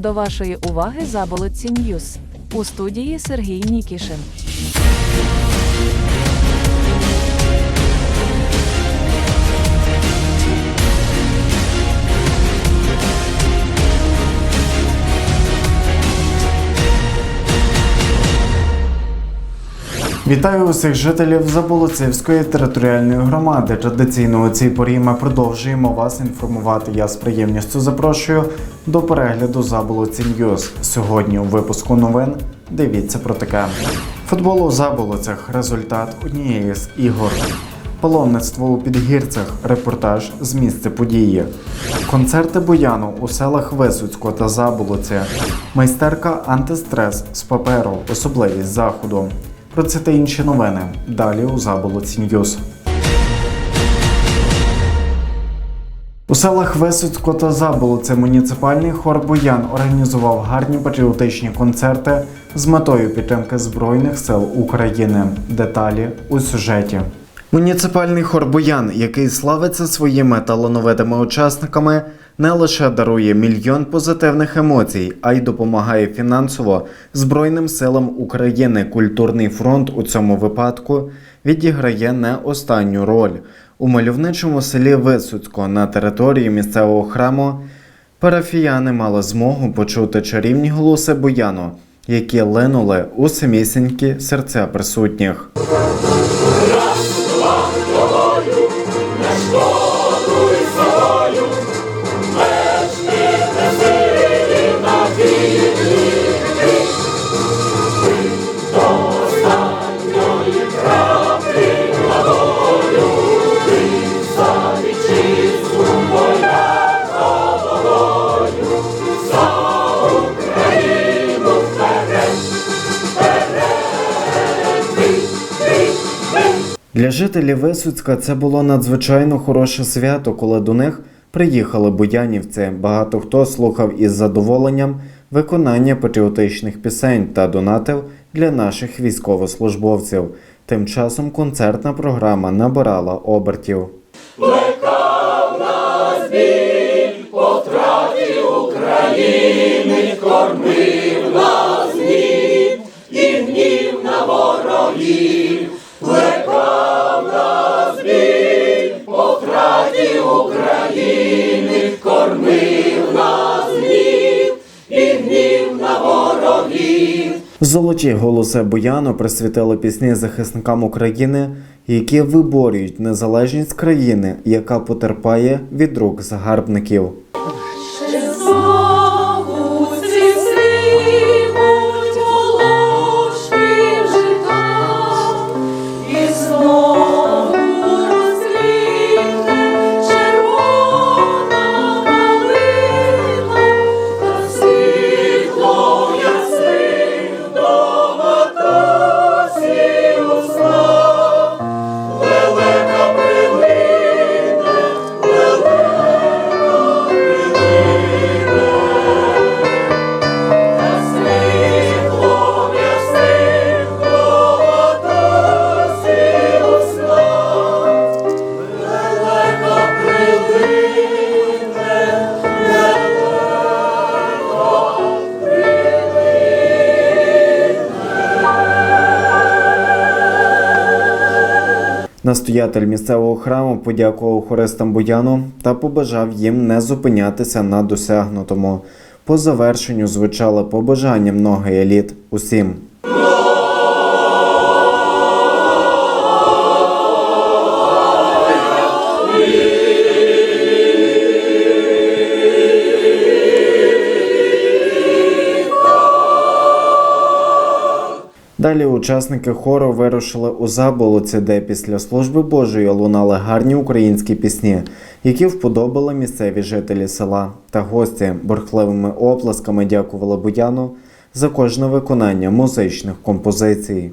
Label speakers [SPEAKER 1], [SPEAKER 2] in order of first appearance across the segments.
[SPEAKER 1] До вашої уваги заболотці Ньюс. У студії Сергій Нікішин.
[SPEAKER 2] Вітаю усіх жителів Заболоцівської територіальної громади. Традиційно у цій порі ми продовжуємо вас інформувати. Я з приємністю запрошую до перегляду Заболоці Ньюз. Сьогодні у випуску новин дивіться про таке. Футбол у Заболоцях результат однієї з ігор. Паломництво у підгірцях, репортаж з місця події, концерти Буяну у селах Висоцько та Заболоці, майстерка антистрес з паперу, особливість заходу. Про це та інші новини далі у Заболоці Ньюз. У селах Висоцько та Заболоце муніципальний хор Боян організував гарні патріотичні концерти з метою підтримки Збройних сил України. Деталі у сюжеті. Муніципальний хор Боян, який славиться своїми талановитими учасниками, не лише дарує мільйон позитивних емоцій, а й допомагає фінансово Збройним силам України. Культурний фронт у цьому випадку відіграє не останню роль. У мальовничому селі Висуцько на території місцевого храму парафіяни мали змогу почути чарівні голоси Бояну, які линули у самісінькі серця присутніх. Для жителів Висоцька це було надзвичайно хороше свято, коли до них приїхали буянівці. Багато хто слухав із задоволенням виконання патріотичних пісень та донатив для наших військовослужбовців. Тим часом концертна програма набирала обертів. Золоті голоси Бояну присвятили пісні захисникам України, які виборюють незалежність країни, яка потерпає від рук загарбників. Настоятель місцевого храму подякував хористам Бояну та побажав їм не зупинятися на досягнутому. По завершенню звучали побажання многих еліт усім. Далі учасники хору вирушили у Заболоці, де після служби Божої лунали гарні українські пісні, які вподобали місцеві жителі села та гості бурхливими оплесками дякували Буяну за кожне виконання музичних композицій.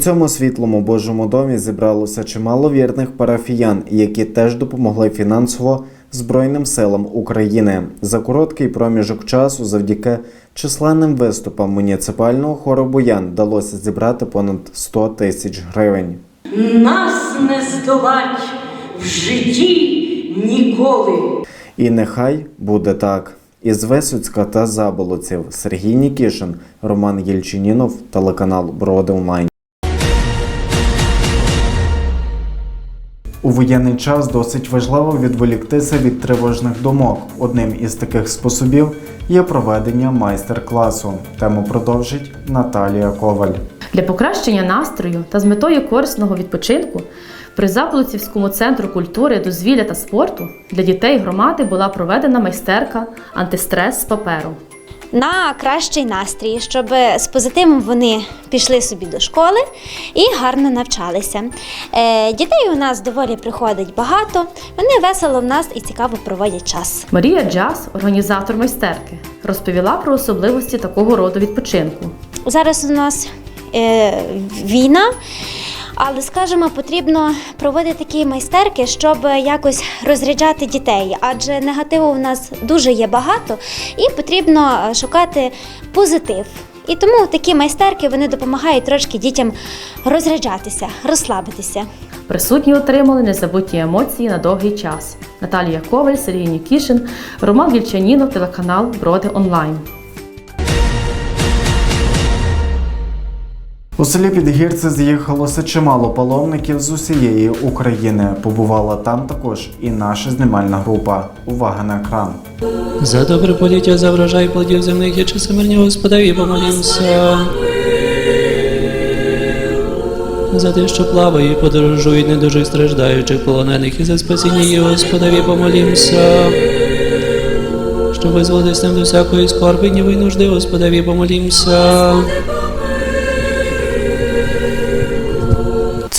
[SPEAKER 2] Цьому світлому Божому домі зібралося чимало вірних парафіян, які теж допомогли фінансово Збройним силам України за короткий проміжок часу, завдяки численним виступам муніципального хору Боян вдалося зібрати понад 100 тисяч гривень.
[SPEAKER 3] Нас не здолать в житті ніколи.
[SPEAKER 2] І нехай буде так. Із Висоцька та Заболоців Сергій Нікішин, Роман Єльчинінов, телеканал Броди Онлайн. У воєнний час досить важливо відволіктися від тривожних думок. Одним із таких способів є проведення майстер-класу. Тему продовжить Наталія Коваль.
[SPEAKER 4] Для покращення настрою та з метою корисного відпочинку при Заполоцівському центру культури, дозвілля та спорту для дітей громади була проведена майстерка антистрес з паперу.
[SPEAKER 5] На кращий настрій, щоб з позитивом вони пішли собі до школи і гарно навчалися. Е, дітей у нас доволі приходить багато, вони весело в нас і цікаво проводять час.
[SPEAKER 4] Марія Джаз, організатор майстерки, розповіла про особливості такого роду відпочинку.
[SPEAKER 5] Зараз у нас е, війна. Але скажімо, потрібно проводити такі майстерки, щоб якось розряджати дітей, адже негативу у нас дуже є багато, і потрібно е, шукати позитив. І тому такі майстерки вони допомагають трошки дітям розряджатися, розслабитися.
[SPEAKER 4] Присутні отримали незабутні емоції на довгий час. Наталія Коваль, Сергій Нікішин, Роман Вільчанінов, телеканал Броди Онлайн.
[SPEAKER 2] У селі Підгірці з'їхалося чимало паломників з усієї України. Побувала там також і наша знімальна група. Увага на екран.
[SPEAKER 6] За добре поліття, за врожай плодів земних і часи мирні Господеві помолімся. За те, що плаває, подорожують недужих страждаючих полонених і за спасіння її Господеві помолімся. Щоб визволитись нам до всякої скорби, гніви й нужди, Господеві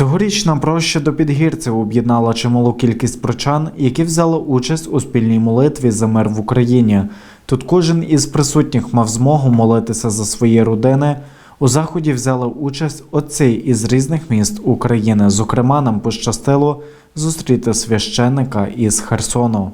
[SPEAKER 6] помолімся.
[SPEAKER 2] Цьогорічна проще до підгірців об'єднала чималу кількість прочан, які взяли участь у спільній молитві за мир в Україні. Тут кожен із присутніх мав змогу молитися за свої родини. У заході взяли участь отці із різних міст України. Зокрема, нам пощастило зустріти священника із Херсону.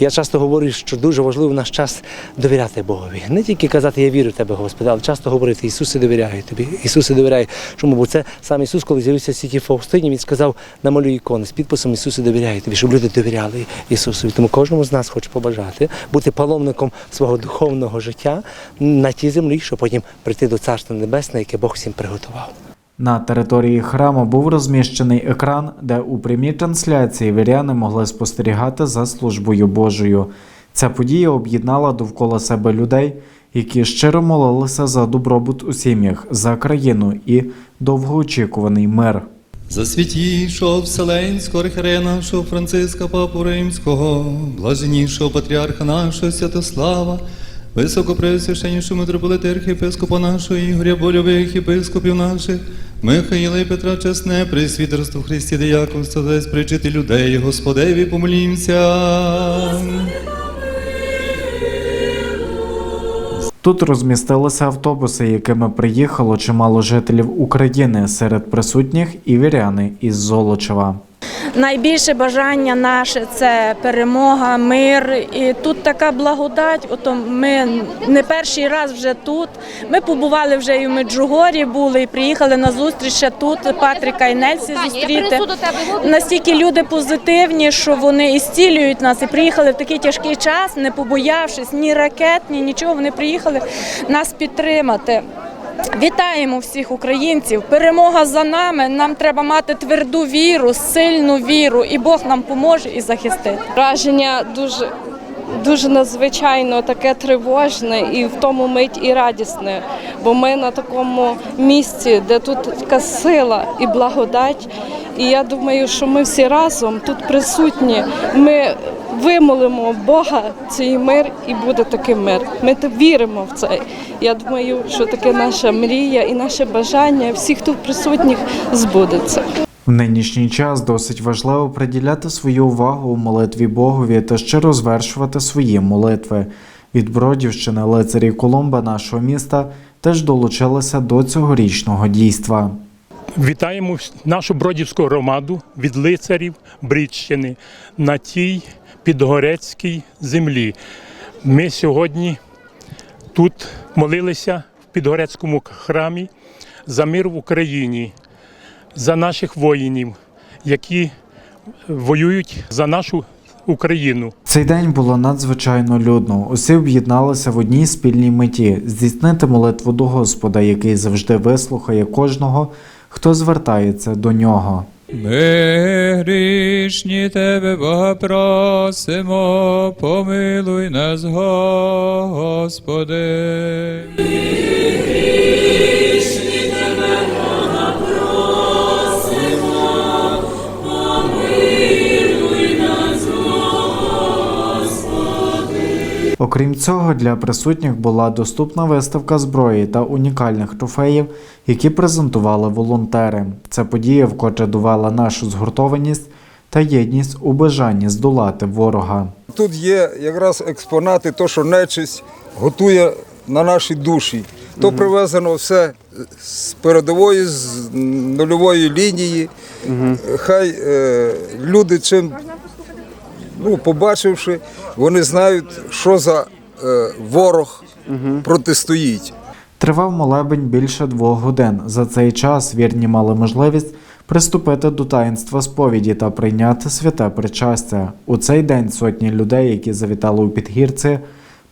[SPEAKER 7] Я часто говорю, що дуже важливо в наш час довіряти Богові. Не тільки казати Я вірю в тебе, Господи, але часто говорити Ісусе довіряю тобі. Ісусе довіряю. Чому? Бо це сам Ісус, коли з'явився в світі Фаустині, він сказав намалюй ікони з підписом Ісусе довіряю тобі, щоб люди довіряли Ісусові. Тому кожному з нас хочу побажати бути паломником свого духовного життя на тій землі, щоб потім прийти до Царства Небесне, яке Бог всім приготував.
[SPEAKER 2] На території храму був розміщений екран, де у прямій трансляції віряни могли спостерігати за службою Божою. Ця подія об'єднала довкола себе людей, які щиро молилися за добробут у сім'ях, за країну і довгоочікуваний мир.
[SPEAKER 8] За святішого Вселенського архірея нашого Франциска Папу Римського, блаженнішого патріарха нашого Святослава, високопресвященнішого митрополита архієпископа нашого Ігоря Больових єпископів наших, Михаїла і Петра Чесне, пресвітерство в Христі Деяконство, десь причити людей, Господеві помолімся.
[SPEAKER 2] Тут розмістилися автобуси, якими приїхало чимало жителів України серед присутніх і віряни із Золочева.
[SPEAKER 9] Найбільше бажання наше це перемога, мир. І тут така благодать. Ото ми не перший раз вже тут. Ми побували вже і в Меджугорі, були і приїхали на зустріч ще тут. Патріка і Нельсі зустріти. Настільки люди позитивні, що вони і зцілюють нас. І приїхали в такий тяжкий час, не побоявшись ні ракет, ні нічого. Вони приїхали нас підтримати. Вітаємо всіх українців. Перемога за нами. Нам треба мати тверду віру, сильну віру, і Бог нам поможе і захистить.
[SPEAKER 10] Враження дуже, дуже надзвичайно таке тривожне і в тому мить і радісне. Бо ми на такому місці, де тут така сила і благодать. І я думаю, що ми всі разом тут присутні. Ми вимолимо Бога цей мир і буде такий мир. Ми віримо в це. Я думаю, що таке наша мрія і наше бажання всіх тут присутніх збудеться.
[SPEAKER 2] В нинішній час досить важливо приділяти свою увагу у молитві Богові та щиро звершувати свої молитви. Від Бродівщини лицарі Колумба нашого міста теж долучилися до цьогорічного дійства.
[SPEAKER 11] Вітаємо нашу бродівську громаду від лицарів Брідщини на тій підгорецькій землі. Ми сьогодні тут молилися в Підгорецькому храмі за мир в Україні, за наших воїнів, які воюють за нашу Україну.
[SPEAKER 2] Цей день було надзвичайно людно. Усі об'єдналися в одній спільній меті здійснити молитву до Господа, який завжди вислухає кожного, хто звертається до нього.
[SPEAKER 8] Ми грішні Тебе, Бога, просимо, помилуй нас, Господи.
[SPEAKER 2] Окрім цього, для присутніх була доступна виставка зброї та унікальних трофеїв, які презентували волонтери. Ця подія вкотре довела нашу згуртованість та єдність у бажанні здолати ворога.
[SPEAKER 12] Тут є якраз експонати, то, що нечисть готує на наші душі. То привезено все з передової, з нульової лінії. Хай е, люди чим, ну, побачивши, вони знають, що за е, ворог протистоїть.
[SPEAKER 2] Тривав молебень більше двох годин. За цей час вірні мали можливість приступити до таїнства сповіді та прийняти святе причастя. У цей день сотні людей, які завітали у підгірці,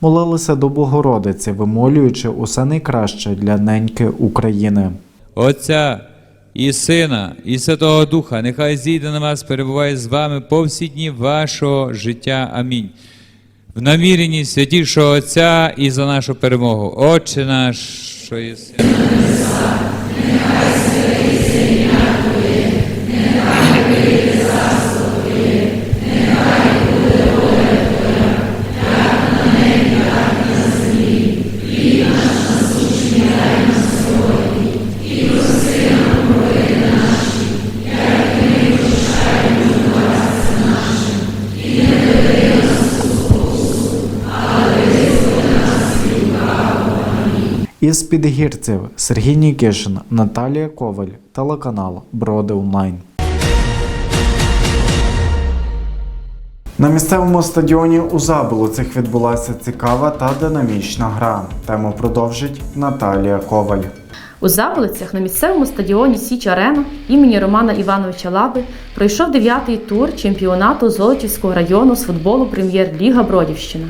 [SPEAKER 2] молилися до Богородиці, вимолюючи усе найкраще для неньки України.
[SPEAKER 8] Отця і Сина, і Святого Духа, нехай зійде на вас, перебуває з вами по всі дні вашого життя. Амінь. В наміренні святішого Отця і за нашу перемогу. Отче наш, що єси.
[SPEAKER 2] Із підгірців Сергій Нікішин, Наталія Коваль, телеканал Броди Онлайн. На місцевому стадіоні у Заболоцях відбулася цікава та динамічна гра. Тему продовжить Наталія Коваль.
[SPEAKER 4] У Заболицях на місцевому стадіоні Січ Арена імені Романа Івановича Лаби пройшов дев'ятий тур чемпіонату Золочівського району з футболу Прем'єр-ліга Бродівщина.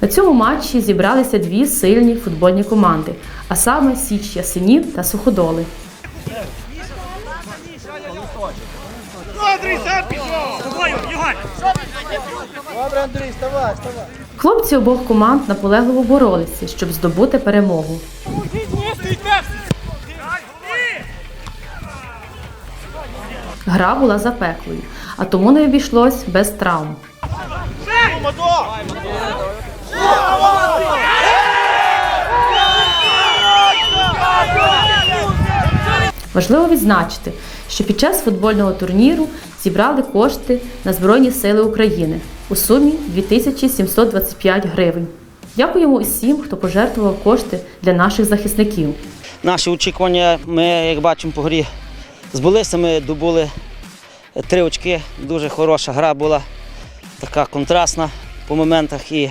[SPEAKER 4] На цьому матчі зібралися дві сильні футбольні команди, а саме Січ Ясенів та Суходоли. Хлопці обох команд наполегливо боролися, щоб здобути перемогу. Гра була запеклою, а тому не обійшлось без травм. Важливо відзначити, що під час футбольного турніру зібрали кошти на Збройні Сили України у сумі 2725 гривень. Дякуємо усім, хто пожертвував кошти для наших захисників.
[SPEAKER 13] Наші очікування, ми, як бачимо по грі, збулися. Ми добули три очки. Дуже хороша гра була, така контрастна по моментах. І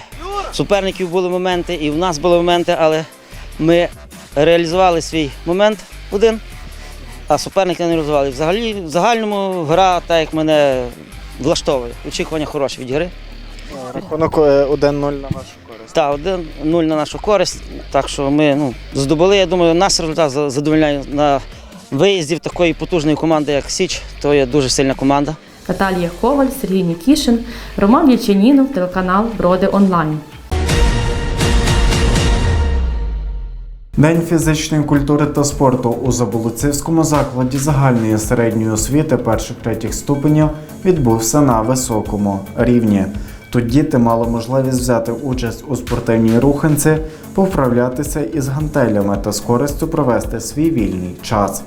[SPEAKER 13] суперників були моменти, і в нас були моменти, але ми реалізували свій момент один, а суперники не реалізували. Взагалі, в загальному гра, так як мене влаштовує. Очікування хороші від гри.
[SPEAKER 2] Рахунок 1-0 на вашу користь.
[SPEAKER 13] Так, один нуль на нашу користь. Так що ми ну, здобули. Я думаю, нас результат за- задовольняє на виїзді в такої потужної команди, як Січ, то є дуже сильна команда.
[SPEAKER 4] Наталія Коваль, Сергій Нікішин, Роман Єльчанінов, телеканал Броди Онлайн.
[SPEAKER 2] День фізичної культури та спорту у Заболоцівському закладі загальної середньої освіти перших-третіх ступенів відбувся на високому рівні. Тут діти мали можливість взяти участь у спортивній руханці, повправлятися із гантелями та з користю провести свій вільний час.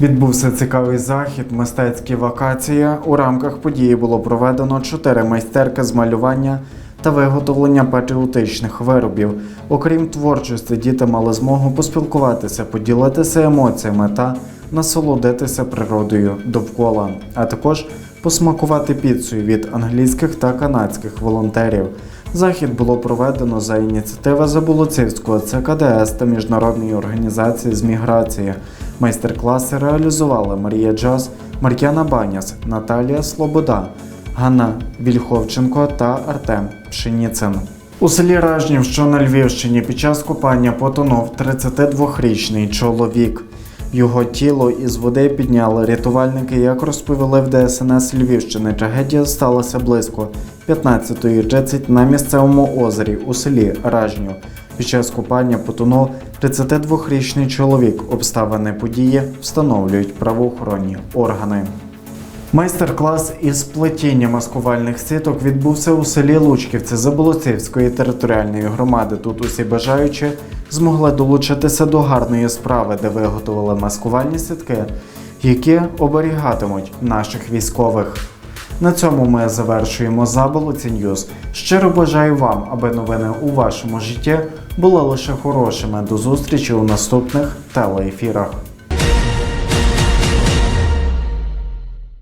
[SPEAKER 2] Відбувся цікавий захід, мистецькі вакації. У рамках події було проведено чотири майстерки з малювання та виготовлення патріотичних виробів. Окрім творчості, діти мали змогу поспілкуватися, поділитися емоціями та насолодитися природою довкола, а також посмакувати піцею від англійських та канадських волонтерів. Захід було проведено за ініціативи Заболоцівського ЦКДС та Міжнародної організації з міграції. Майстер-класи реалізували Марія Джаз, Мар'яна Баняс, Наталія Слобода, Ганна Вільховченко та Артем Пшеніцин. У селі Ражнів, що на Львівщині, під час купання потонув 32-річний чоловік. Його тіло із води підняли рятувальники. Як розповіли в ДСНС Львівщини, трагедія сталася близько 15.30 на місцевому озері у селі Ражнів. Під час купання потонув 32-річний чоловік. Обставини події встановлюють правоохоронні органи. Майстер-клас із плетіння маскувальних сіток відбувся у селі Лучківці Заболоцівської територіальної громади. Тут усі бажаючі змогли долучитися до гарної справи, де виготовили маскувальні сітки, які оберігатимуть наших військових. На цьому ми завершуємо Заболоці Ньюз. Щиро бажаю вам, аби новини у вашому житті були лише хорошими. До зустрічі у наступних телеефірах.